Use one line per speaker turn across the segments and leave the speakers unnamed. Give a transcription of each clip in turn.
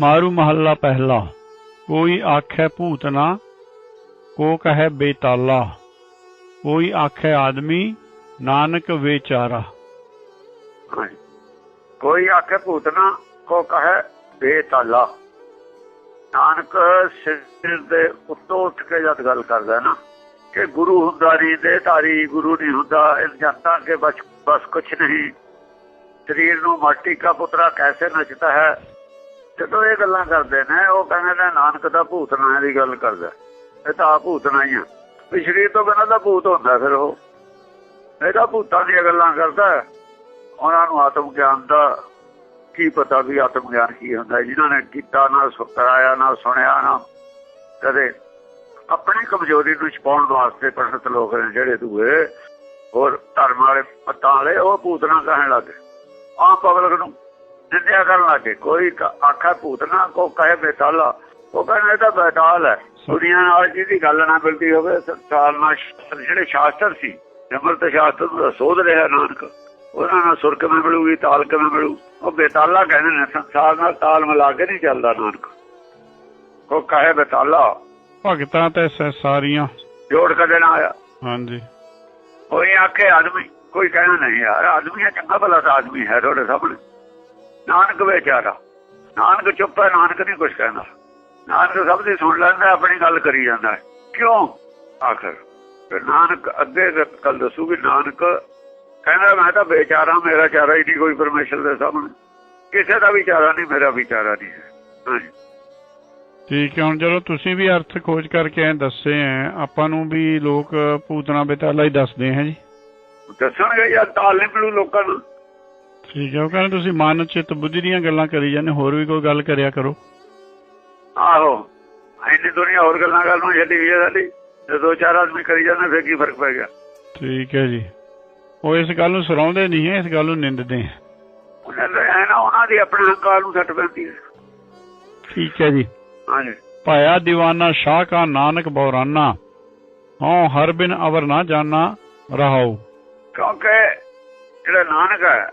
ਮਾਰੂ ਮਹੱਲਾ ਪਹਿਲਾ। ਕੋਈ ਆਖੈ ਭੂਤ ਨਾ, ਕੋ ਕਹੈ ਬੇਤਾਲਾ। ਕੋਈ ਆਖੈ ਆਦਮੀ, ਨਾਨਕ ਵਿਚਾਰਾ।
ਕੋਈ ਆਖੇ ਭੂਤਨਾ ਕੋ ਕਹੇ ਬੇਤਾਲਾ। ਨਾਨਕ ਸਿਰ ਦੇ ਉੱਤੋਂ ਉੱਠ ਕੇ ਜਦ ਗੱਲ ਕਰਦਾ ਨਾ, ਕਿ ਗੁਰੂ ਹੁੰਦਾ ਨਹੀਂ ਦੇ ਧਾਰੀ ਗੁਰੂ ਨਹੀਂ ਹੁੰਦਾ, ਇਹ ਜਨਤਾ ਕੇ ਬਸ ਬਸ ਕੁਛ ਨਹੀਂ। ਸਰੀਰ ਨੂੰ ਮਾਟੀ ਕਾ ਪੁੱਤਰਾ ਕੈਸੇ ਨੱਚਦਾ ਹੈ? ਜਦੋਂ ਇਹ ਗੱਲਾਂ ਕਰਦੇ ਨੇ ਉਹ ਕਹਿੰਦੇ ਨੇ ਨਾਨਕ ਦਾ ਭੂਤਨਾ ਦੀ ਗੱਲ ਕਰਦਾ। ਇਹ ਤਾਂ ਆ ਭੂਤਨਾ ਹੀ ਆ। ਵੀ ਸਰੀਰ ਤੋਂ ਬਿਨਾਂ ਦਾ ਭੂਤ ਹੁੰਦਾ ਫਿਰ ਉਹ। ਇਹ ਤਾਂ ਭੂਤਾਂ ਦੀਆਂ ਗੱਲਾਂ ਕਰਦਾ। ਉਹਨਾਂ ਨੂੰ ਆਤਮ ਗਿਆਨ ਦਾ ਕੀ ਪਤਾ ਵੀ ਆਤਮ ਗਿਆਨ ਕੀ ਹੁੰਦਾ। ਹੈ, ਜਿਨ੍ਹਾਂ ਨੇ ਕੀਤਾ ਨਾ ਸੁਕਰਾਇਆ ਨਾ ਸੁਣਿਆ ਨਾ ਕਦੇ ਆਪਣੀ ਕਮਜ਼ੋਰੀ ਨੂੰ ਛਪਾਉਣ ਵਾਸਤੇ ਪੰਡਤ ਲੋਕ ਨੇ ਜਿਹੜੇ ਦੂਏ ਹੋਰ ਧਰਮ ਵਾਲੇ ਪੱਤਾਂ ਵਾਲੇ ਉਹ ਭੂਤਨਾ ਕਹਿਣ ਲੱਗੇ ਆਮ ਪਬਲਿਕ ਨੂੰ ਨਿੰਦਿਆ ਕਰਨ ਲੱਗੇ। ਕੋਈ ਆਖੇ ਭੂਤਨਾ ਕੋ ਕਹੇ ਬੇਤਾਲਾ ਉਹ ਕਹਿੰਦਾ ਇਹ ਤਾਂ ਬੇਤਾਲ ਹੈ। ਦੁਨੀਆ ਨਾਲ ਜਿਹਦੀ ਗੱਲ ਨਾ ਮਿਲਦੀ ਹੋਵੇ ਸੰਸਾਰ ਨਾਲ ਜਿਹੜੇ ਸ਼ਾਸਤਰ ਸੀ ਅੰਮ੍ਰਿਤ ਸ਼ਾਸਤਰ ਨੂੰ ਸੋਧ ਰਿਹਾ ਨਾਨਕ। ਉਹਨਾਂ ਨਾਲ ਸੁਰ ਕਿਵੇਂ ਮਿਲੂਗੀ ਤਾਲ ਕਿਵੇਂ ਮਿਲੂ? ਉਹ ਬੇਤਾਲਾ ਕਹਿੰਦੇ ਨੇ ਸੰਸਾਰ ਨਾਲ ਤਾਲ ਮਿਲਾ ਕੇ ਨਹੀਂ ਚੱਲਦਾ ਨਾਨਕ। ਕੋ ਕਹੇ ਬੇਤਾਲਾ
ਭਗਤਾਂ ਤੇ ਸਾਰੀਆਂ।
ਜੋੜ ਕਦੇ ਨਾ ਆਇਆ।
ਹਾਂਜੀ।
ਕੋਈ ਆਖੇ ਆਦਮੀ ਕੋਈ ਕਹਿਣਾ ਨਹੀਂ ਯਾਰ ਆਦਮੀ ਹੈ ਚੰਗਾ ਭਲਾ ਆਦਮੀ ਹੈ ਤੁਹਾਡੇ ਸਾਹਮਣੇ। ਨਾਨਕ ਵਿਚਾਰਾ। ਨਾਨਕ ਚੁੱਪ ਹੈ ਨਾਨਕ ਨਹੀਂ ਕੁਝ ਕਹਿੰਦਾ। ਨਾਨਕ ਸਭ ਦੀ ਸੁਣ ਲੈਂਦਾ ਆਪਣੀ ਗੱਲ ਕਰੀ ਜਾਂਦਾ। ਕਿਉਂ? ਆਖਰ ਫਿਰ ਨਾਨਕ ਅੱਗੇ ਕੱਲ ਦੱਸੂ ਵੀ ਨਾਨਕ ਕਹਿੰਦਾ ਮੈਂ ਤਾਂ ਬੇਚਾਰਾ ਮੇਰਾ ਚਾਰਾ ਹੀ ਨਹੀਂ ਕੋਈ ਪਰਮੇਸ਼ਰ ਦੇ ਸਾਹਮਣੇ। ਕਿਸੇ ਦਾ ਵੀ ਚਾਰਾ ਨਹੀਂ ਮੇਰਾ ਵੀ ਚਾਰਾ ਨਹੀਂ ਹੈ।
ਠੀਕ ਹੈ ਹੁਣ ਜਦੋਂ ਤੁਸੀਂ ਵੀ ਅਰਥ ਖੋਜ ਕਰਕੇ ਐ ਦੱਸੇ ਐ ਆਪਾਂ ਨੂੰ ਵੀ ਲੋਕ ਭੂਤਨਾ ਬੇਤਾਲਾ ਹੀ ਦੱਸਦੇ ਹੈ ਜੀ।
ਦੱਸਣਗੇ ਯਾਰ ਤਾਲ ਨਹੀਂ ਮਿਲੂ ਲੋਕਾਂ ਨੂੰ?
ਠੀਕ ਹੈ ਉਹ ਕਹਿੰਦੇ ਤੁਸੀਂ ਮਨ ਚਿੱਤ ਬੁੱਧੀ ਦੀਆਂ ਗੱਲਾਂ ਕਰੀ ਜਾਂਦੇ ਹੋਰ ਵੀ ਕੋਈ ਗੱਲ ਕਰਿਆ ਕਰੋ।
ਆਹੋ ਇੰਨੀ ਦੁਨੀਆ ਹੋਰ ਗੱਲਾਂ ਕਰਨ ਨੂੰ ਛੱਡੀ ਹੋਈ ਹੈ ਸਾਡੀ। ਜੇ ਦੋ ਚਾਰ ਆਦਮੀ ਕਰੀ ਜਾਂਦੇ ਫਿਰ ਕੀ ਫ਼ਰਕ ਪੈ ਗਿਆ?
ਠੀਕ ਹੈ ਜੀ। ਉਹ ਇਸ ਗੱਲ ਨੂੰ ਸਰਾਉਂਦੇ ਨਹੀਂ ਹੈ ਇਸ ਗੱਲ ਨੂੰ ਨਿੰਦਦੇ ਹੈ।
ਉਹਨਾਂ ਦੇ ਆਪਣੇ ਹੰਕਾਰ ਨੂੰ ਸੱਟ ਪੈਂਦੀ ਹੈ।
ਠੀਕ ਹੈ ਜੀ।
ਹਾਂਜੀ।
ਪਾਇਆ دیਵਾਨਾ ਸ਼ਾਹ ਕਾ ਨਾਨਕ ਬੌਰਾਨਾ। ਹਉ ਹਰ ਬਿਨ ਅਵਰ ਨਾ ਜਾਣਾ ਰਹਾਉ।
ਕਿਉਂਕਿ ਜਿਹੜਾ ਨਾਨਕ ਹੈ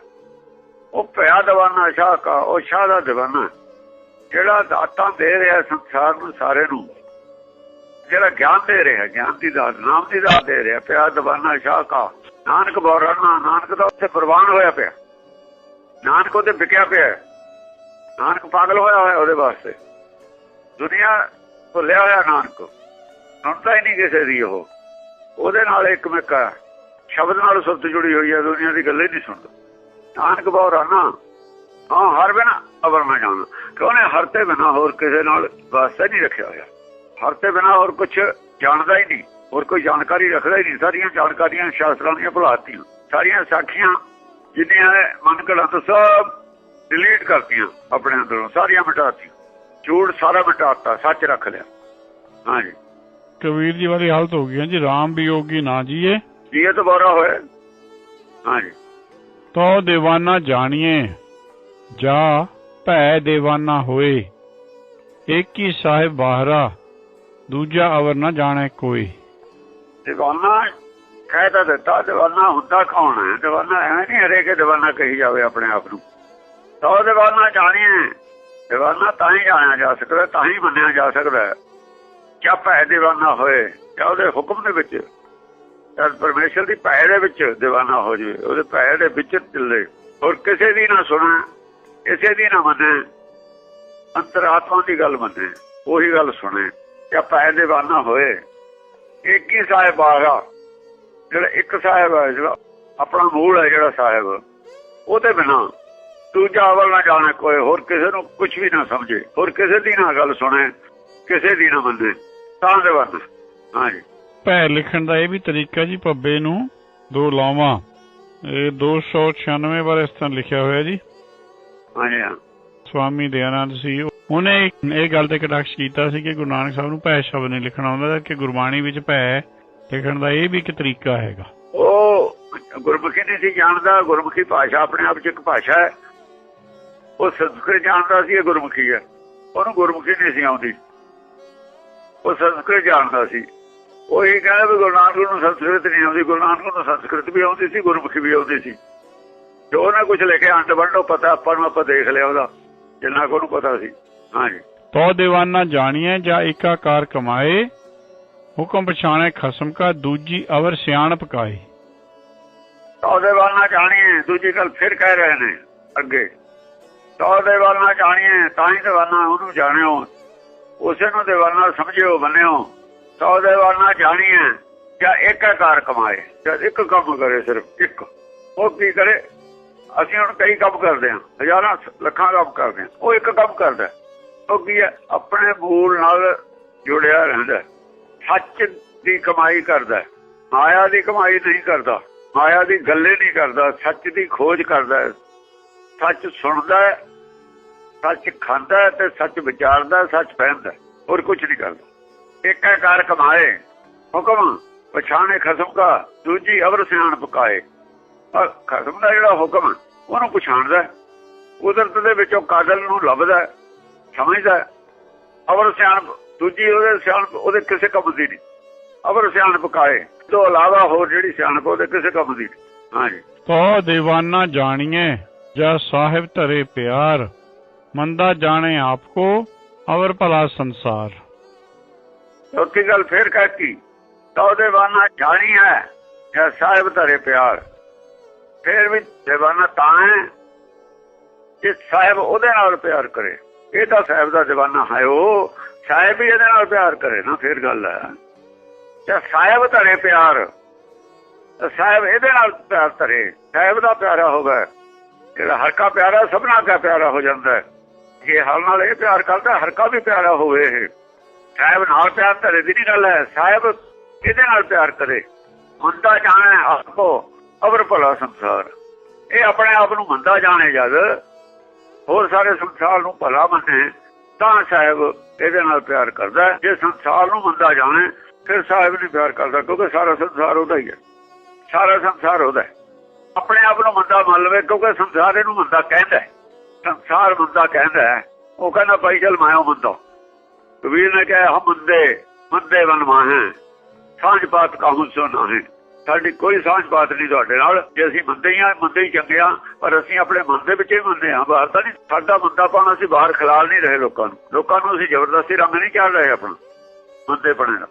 ਉਹ ਭਿਆ ਦਵਾਨਾ ਸ਼ਾਹ ਕਾ ਉਹ ਸ਼ਾਹ ਦਾ ਦੀਵਾਨਾ ਜਿਹੜਾ ਦਾਤਾਂ ਦੇ ਰਿਹਾ ਸੰਸਾਰ ਨੂੰ, ਸਾਰੇ ਨੂੰ। ਜਿਹੜਾ ਗਿਆਨ ਦੇ ਰਿਹਾ ਗਿਆਨ ਦੀ ਦਾਤ, ਨਾਮ ਦੀ ਦਾਤ ਦੇ ਰਿਹਾ ਪਿਆ ਦਵਾਨਾ ਸ਼ਾਹ ਕਾ ਨਾਨਕ ਬੋਰਾਨਾ ਨਾਨਕ ਦਾ ਉੱਥੇ ਪ੍ਰਵਾਨ ਹੋਇਆ ਪਿਆ। ਨਾਨਕ ਉਹਦੇ ਵਿਕਿਆ ਪਿਆ ਨਾਨਕ ਪਾਗਲ ਹੋਇਆ ਹੋਇਆ ਉਹਦੇ ਵਾਸਤੇ। ਦੁਨੀਆ ਭੁੱਲਿਆ ਹੋਇਆ ਨਾਨਕ। ਸੁਣਦਾ ਹੀ ਨਹੀਂ ਕਿਸੇ ਦੀ ਉਹ। ਉਹਦੇ ਨਾਲ ਇੱਕ ਮਿੱਕਾ ਸ਼ਬਦ ਨਾਲ ਸੁਰਤ ਜੁੜੀ ਹੋਈ ਹੈ, ਦੁਨੀਆ ਦੀ ਗੱਲ ਹੀ ਨਹੀਂ ਸੁਣਦਾ। ਨਾਨਕ ਬੌਰਾਨਾ ਹਾਂ ਹਰ ਬਿਨਾ ਅਵਰ ਨਾ ਜਾਣਾ ਨੇ ਹਰ ਤੇ ਬਿਨਾ ਹੋਰ ਕਿਸੇ ਨਾਲ ਵਾਸਤਾ ਨਹੀਂ ਰੱਖਿਆ ਹੋਇਆ। ਹਰ ਤੇ ਬਿਨਾ ਹੋਰ ਕੁਝ ਜਾਣਦਾ ਹੀ ਨਹੀਂ ਹੋਰ ਕੋਈ ਜਾਣਕਾਰੀ ਰੱਖਦਾ ਹੀ ਨਹੀਂ। ਸਾਰੀਆਂ ਜਾਣਕਾਰੀਆਂ ਸ਼ਾਸਤਰਾਂ ਦੀਆਂ ਭੁਲਾਤੀਆਂ। ਸਾਰੀਆਂ ਸਾਖੀਆਂ ਜਿੰਨੀਆਂ ਨੇ ਮਨ ਘੜਾਂ ਤੋਂ ਸਭ ਡਿਲੀਟ ਕਰਤੀਆਂ ਆਪਣੇ ਅੰਦਰੋਂ ਸਾਰੀਆਂ ਮਿਟਾਤੀਆਂ। ਝੂਠ ਸਾਰਾ ਮਿਟਾਤਾ ਸੱਚ ਰੱਖ ਲਿਆ। ਹਾਂਜੀ।
ਕਬੀਰ ਜੀ ਵਾਲੀ ਹਾਲਤ ਹੋ ਗਈ ਹੈ ਜੀ। RAM ਵਿਯੋਗੀ ਨਾ ਜੀਏ।
ਇਹ ਤਾਂ ਬੋਰਾ ਹੋਇਆ ਹਾਂਜੀ।
ਤੋ دیਵਾਨਾ ਜਾਣੀਏ ਜਾ ਭੈ دیਵਾਨਾ ਹੋਏ। ਇੱਕ ਹੀ ਸਾਹਿਬ ਬਾਹਰਾ, ਦੂਜਾ ਅਵਰ ਨਾ ਜਾਣੇ ਕੋਈ।
دیਵਾਨਾ ਕਹਿ ਤਾਂ ਦਿੱਤਾ دیਵਾਨਾ ਹੁੰਦਾ ਕੌਣ ਹੈ? دیਵਾਨਾ ਐਵੇਂ ਨਹੀਂ ਹਰੇ ਕੇ دیਵਾਨਾ ਕਹੀ ਜਾਵੇ ਆਪਣੇ ਆਪ ਨੂੰ। ਤੋ دیਵਾਨਾ ਜਾਣੀਏ دیਵਾਨਾ ਤਾਂ ਹੀ ਜਾਣਿਆ ਜਾ ਸਕਦਾ, ਤਾਂ ਹੀ ਮੰਨਿਆ ਜਾ ਸਕਦਾ। ਕਿਆ ਭੈ دیਵਾਨਾ ਹੋਏ ਕਿਆ ਉਹਦੇ ਹੁਕਮ ਦੇ ਵਿੱਚ ਜਦ ਪਰਮੇਸ਼ਰ ਦੀ ਭੈ ਦੇ ਵਿੱਚ ਦੀਵਾਨਾ ਹੋ ਜਾਵੇ, ਉਹਦੇ ਭੈ ਦੇ ਵਿੱਚ ਚੱਲੇ। ਹੋਰ ਕਿਸੇ ਦੀ ਨਾ ਸੁਣੇ, ਕਿਸੇ ਦੀ ਨਾ ਮੰਨੇ, ਅੰਤਰਾਤਮਾ ਦੀ ਗੱਲ ਮੰਨੇ, ਉਹੀ ਗੱਲ ਸੁਣੇ, ਜਾਂ ਭੈ ਦੀਵਾਨਾ ਹੋਏ। ਇੱਕ ਹੀ ਸਾਹਿਬ ਆਗਾ ਜਿਹੜਾ ਇੱਕ ਸਾਹਿਬ ਹੈ ਜਿਹੜਾ ਆਪਣਾ ਮੂਲ ਹੈ ਜਿਹੜਾ ਸਾਹਿਬ, ਉਹਦੇ ਬਿਨਾ ਦੂਜਾ ਅਵਲ ਨਾ ਜਾਣੇ ਕੋਈ, ਹੋਰ ਕਿਸੇ ਨੂੰ ਕੁਝ ਵੀ ਨਾ ਸਮਝੇ, ਹੋਰ ਕਿਸੇ ਦੀ ਨਾ ਗੱਲ ਸੁਣੇ, ਕਿਸੇ ਦੀ ਨਾ ਮੰਨੇ, ਤਾਂ ਦੇ ਬੰਦ ਹਾਂਜੀ।
ਭੈ ਲਿਖਣ ਦਾ ਇਹ ਵੀ ਤਰੀਕਾ ਜੀ ਪੱਬੇ ਨੂੰ ਦੋ ਲਾਵਾਂ। ਇਹ 296 ਵਾਰ ਇਸ ਤਰ੍ਹਾਂ ਲਿਖਿਆ ਹੋਇਆ ਜੀ।
ਹਾਂਜੀ ਹਾਂ
ਸਵਾਮੀ ਦਇਆਨੰਦ ਸੀ। ਉਹਨੇ ਇਹ ਗੱਲ ਤੇ ਕਟਾਕਸ਼ ਕੀਤਾ ਸੀ ਕਿ ਗੁਰੂ ਨਾਨਕ ਸਾਹਿਬ ਨੂੰ ਭੈ ਸ਼ਬਦ ਨਹੀਂ ਲਿਖਣਾ ਆਉਂਦਾ ਕਿ ਗੁਰਬਾਣੀ ਵਿੱਚ ਭੈ ਲਿਖਣ ਦਾ ਇਹ ਵੀ ਇੱਕ ਤਰੀਕਾ ਹੈਗਾ।
ਉਹ ਗੁਰਮੁਖੀ ਨਹੀਂ ਸੀ ਜਾਣਦਾ। ਗੁਰਮੁਖੀ ਭਾਸ਼ਾ ਆਪਣੇ ਆਪ ਚ ਇੱਕ ਭਾਸ਼ਾ ਹੈ। ਉਹ ਸੰਸਕ੍ਰਿਤ ਜਾਣਦਾ ਸੀ ਇਹ ਗੁਰਮੁਖੀ ਹੈ। ਉਹਨੂੰ ਗੁਰਮੁਖੀ ਨਹੀਂ ਸੀ ਆਉਂਦੀ। ਉਹ ਸੰਸਕ੍ਰਿਤ ਜਾਣਦਾ ਸੀ। ਉਹ ਇਹ ਕਹਿੰਦਾ ਵੀ ਗੁਰੂ ਨਾਨਕ ਨੂੰ ਸੰਸਕ੍ਰਿਤ ਨਹੀਂ ਆਉਂਦੀ ਗੁਰੂ ਨਾਨਕ ਨੂੰ ਸੰਸਕ੍ਰਿਤ ਵੀ ਆਉਂਦੀ ਸੀ ਗੁਰਮੁਖੀ ਵੀ ਆਉਂਦੀ ਸੀ। ਜੋ ਉਹਨਾਂ ਕੁਝ ਲਿਖਿਆ ਅੰਡ ਵੰਡੋ ਪਤਾ ਆਪਾਂ ਨੂੰ ਆਪਾਂ ਦੇਖ ਲਿਆ ਉਹਦਾ ਜਿੰਨਾ ਕੋ ਨੂੰ ਪਤਾ ਸੀ। ਹਾਂਜੀ।
ਤੋ ਦੀਵਾਨਾ ਜਾਣੀਏ ਜਾਂ ਇਕਾਕਾਰ ਕਮਾਏ ਹੁਕਮ ਪਛਾਣੇ ਖਸਮ ਕਾ ਦੂਜੀ ਅਵਰ ਸਿਆਣ ਪਕਾਏ
ਉਹਦੇ ਵੱਲ ਨਾ ਜਾਣੀਏ ਦੂਜੀ ਗੱਲ ਫਿਰ ਕਹਿ ਰਹੇ ਨੇ ਅੱਗੇ। ਉਹਦੇ ਵੱਲ ਨਾ ਜਾਣੀਏ ਤਾਂ ਹੀ ਦੇਵਾਨਾ ਉਹਨੂੰ ਜਾਣਿਓ। ਉਸੇ ਨੂੰ ਦੇਵਾਨਾ ਸਮਝਿਓ ਬੰਨਿਓ ਉਹਦੇ ਵੱਲ ਨਾ ਜਾਣੀਏ ਜਾਂ ਇੱਕ ਕਾਰ ਕਮਾਏ, ਜਾਂ ਇੱਕ ਕੰਮ ਕਰੇ ਸਿਰਫ, ਇੱਕ। ਉਹ ਕੀ ਕਰੇ? ਅਸੀਂ ਹੁਣ ਕਈ ਕੰਮ ਕਰਦੇ ਹਾਂ, ਹਜ਼ਾਰਾਂ ਲੱਖਾਂ ਕੰਮ ਕਰਦੇ ਹਾਂ, ਉਹ ਇੱਕ ਕੰਮ ਕਰਦਾ ਉਹ ਕੀ ਹੈ? ਆਪਣੇ ਮੂਲ ਨਾਲ ਜੁੜਿਆ ਰਹਿੰਦਾ ਸੱਚ ਦੀ ਕਮਾਈ ਕਰਦਾ ਮਾਇਆ ਦੀ ਕਮਾਈ ਨਹੀਂ ਕਰਦਾ, ਮਾਇਆ ਦੀ ਗੱਲੇ ਨਹੀਂ ਕਰਦਾ, ਸੱਚ ਦੀ ਖੋਜ ਕਰਦਾ ਸੱਚ ਸੁਣਦਾ ਸੱਚ ਖਾਂਦਾ ਤੇ ਸੱਚ ਵਿਚਾਰਦਾ ਸੱਚ ਪਹਿਨਦਾ ਹੋਰ ਕੁਝ ਨਹੀਂ ਕਰਦਾ। ਇੱਕ ਕਾਰ ਕਮਾਏ। ਹੁਕਮ, ਪਛਾਣੇ ਖਸਮ ਕਾ ਦੂਜੀ ਅਵਰ ਸਿਆਣ ਪਕਾਏ। ਆਹ ਖਸਮ ਦਾ ਜਿਹੜਾ ਹੁਕਮ, ਉਹਨੂੰ ਪਛਾਣਦਾ ਕੁਦਰਤ ਦੇ ਵਿੱਚੋਂ ਕਾਗਲ ਨੂੰ ਲੱਭਦਾ ਸਮਝਦਾ ਅਵਰ ਸਿਆਣ, ਦੂਜੀ ਉਹਦੇ ਸਿਆਣ, ਉਹਦੇ ਕਿਸੇ ਕੰਮ ਦੀ ਨਹੀਂ। ਅਵਰ ਸਿਆਣ ਪਕਾਏ। ਤੋਂ ਇਲਾਵਾ ਹੋਰ ਜਿਹੜੀ ਸਿਆਣਪ, ਉਹਦੇ ਕਿਸੇ ਕੰਮ ਦੀ ਨਹੀਂ। ਹਾਂਜੀ।
ਤੋ ਦੀਵਾਨਾ ਜਾਣੀਏ ਜਾਂ ਸਾਹਿਬ ਧਰੇ ਪਿਆਰ। ਮੰਦਾ ਜਾਣੇ ਆਪ ਕੋ ਅਵਰ ਭਲਾ ਸੰਸਾਰ।
ਚੌਥੀ ਗੱਲ ਫੇਰ ਕਹਿਤੀ, ਤਾਂ ਉਹਦੇ ਬਾਨਾ ਜਾਣੀ ਹੈ, ਜਾਂ ਸਾਹਿਬ ਧਰੇ ਪਿਆਰ। ਫੇਰ ਵੀ ਦੀਵਾਨਾ ਤਾਂ ਹੈ, ਜੇ ਸਾਹਿਬ ਉਹਦੇ ਨਾਲ ਪਿਆਰ ਕਰੇ। ਇਹ ਤਾਂ ਸਾਹਿਬ ਦਾ ਦੀਵਾਨਾ ਹੈ ਉਹ ਸਾਹਿਬ ਵੀ ਇਹਦੇ ਨਾਲ ਪਿਆਰ ਕਰੇ ਨਾ, ਫੇਰ ਗੱਲ ਹੈ। ਜੇ ਸਾਹਿਬ ਧਰੇ ਪਿਆਰ ਸਾਹਿਬ ਇਹਦੇ ਨਾਲ ਪਿਆਰ ਧਰੇ। ਸਾਹਿਬ ਦਾ ਪਿਆਰਾ ਹੋਵੇ, ਜਿਹੜਾ ਹਰਕਾ ਪਿਆਰਾ, ਸਭਨਾ ਦਾ ਪਿਆਰਾ ਹੋ ਜਾਂਦਾ ਹੈ। ਜੇ ਹਾਲ ਨਾਲ ਇਹ ਪਿਆਰ ਕਰਦਾ, ਹਰਕਾ ਵੀ ਪਿਆਰਾ ਹੋਵੇ ਇਹ। ਸਾਹਿਬ ਨਾਲ ਪਿਆਰ ਧਰੇ ਦੀ ਨਹੀਂ ਗੱਲ ਹੈ। ਸਾਹਿਬ ਇਹਦੇ ਨਾਲ ਪਿਆਰ ਕਰੇ? ਮੰਦਾ ਜਾਣੇ ਆਪੋ ਅਵਰ ਭਲਾ ਸੰਸਾਰ। ਇਹ ਆਪਣੇ ਆਪ ਨੂੰ ਮੰਦਾ ਜਾਣੇ ਜਦ ਹੋਰ ਸਾਰੇ ਸੰਸਾਰ ਨੂੰ ਭਲਾ ਮੰਨੇ, ਤਾਂ ਸਾਹਿਬ ਇਹਦੇ ਨਾਲ ਪਿਆਰ ਕਰਦਾ ਜੇ ਸੰਸਾਰ ਨੂੰ ਮੰਦਾ ਜਾਣੇ, ਫਿਰ ਸਾਹਿਬ ਨਹੀਂ ਪਿਆਰ ਕਰਦਾ, ਕਿਉਂਕਿ ਸਾਰਾ ਸੰਸਾਰ ਉਹਦਾ ਹੀ ਹੈ। ਸਾਰਾ ਸੰਸਾਰ ਉਹਦਾ ਹੈ। ਆਪਣੇ ਆਪ ਨੂੰ ਮੰਦਾ ਮੰਨ ਲਵੇ, ਕਿਉਂਕਿ ਸੰਸਾਰ ਇਹਨੂੰ ਮੰਦਾ ਕਹਿੰਦਾ ਸੰਸਾਰ ਮੰਦਾ ਕਹਿੰਦਾ ਉਹ ਕਹਿੰਦਾ ਭਾਈ ਚਲ ਮਾਇਓ ਮੰਦਾ ਕਬੀਰ ਨੇ ਕਿਹਾ ਹਮ ਮੰਦੇ ਮੰਦੇ ਬਨ ਮਾਹੇ। ਸਾਂਝ ਬਾਤ ਕਾਹੂ ਸੋ ਨਾਹੇ ਸਾਡੀ ਕੋਈ ਸਾਂਝ ਬਾਤ ਨਹੀਂ ਤੁਹਾਡੇ ਨਾਲ। ਜੇ ਅਸੀਂ ਮੰਦੇ ਹੀ ਆ ਮੰਦੇ ਹੀ ਚੰਗੇ ਆ ਪਰ ਅਸੀਂ ਆਪਣੇ ਮਨ ਦੇ ਵਿੱਚ ਹੀ ਮੰਨਦੇ ਆ ਬਾਹਰ ਤਾਂ ਨਹੀਂ। ਸਾਡਾ ਮੰਦਾ ਪਾਣਾ ਅਸੀਂ ਬਾਹਰ ਖਿਲਾਲ ਨਹੀਂ ਰਹੇ ਲੋਕਾਂ ਨੂੰ। ਲੋਕਾਂ ਨੂੰ ਅਸੀਂ ਜ਼ਬਰਦਸਤੀ ਰੰਗ ਨਹੀਂ ਚਾੜ ਰਹੇ ਆਪਣਾ। ਮੰਦੇ ਪਣੇ ਦਾ